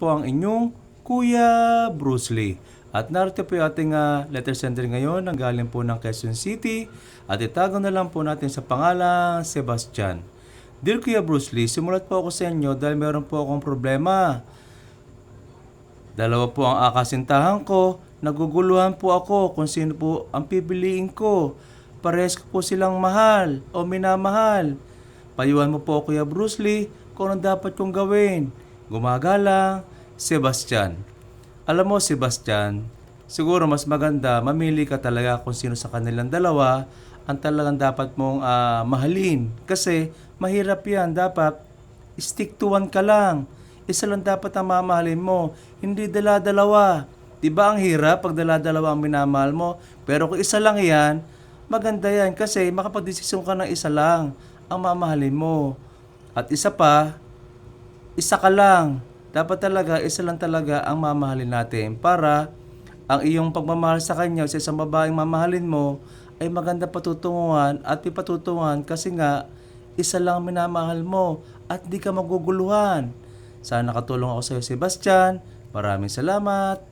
po ang inyong Kuya Bruce Lee. At narito po yung ating ah, letter sender ngayon ang galing po ng Quezon City at itago na lang po natin sa pangalang Sebastian. Dear Kuya Bruce Lee, simulat po ako sa inyo dahil meron po akong problema. Dalawa po ang akasintahan ko. Naguguluhan po ako kung sino po ang pipiliin ko. Pares ko po silang mahal o minamahal. Payuhan mo po Kuya Bruce Lee kung ano dapat kong gawin. Gumagalang, Sebastian. Alam mo Sebastian, siguro mas maganda mamili ka talaga kung sino sa kanilang dalawa ang talagang dapat mong ah, mahalin. Kasi mahirap yan. Dapat stick to one ka lang. Isa lang dapat ang mamahalin mo. Hindi dala-dalawa. Di ba ang hirap pag dala-dalawa ang minamahal mo? Pero kung isa lang yan, maganda yan kasi makapag-desisyon ka ng isa lang ang mamahalin mo. At isa pa, isa ka lang. Dapat talaga, isa lang talaga ang mamahalin natin para ang iyong pagmamahal sa kanya sa isang babaeng mamahalin mo ay maganda patutunguhan at ipatutunguhan kasi nga isa lang ang minamahal mo at di ka maguguluhan. Sana nakatulong ako sa iyo, Sebastian. Maraming salamat.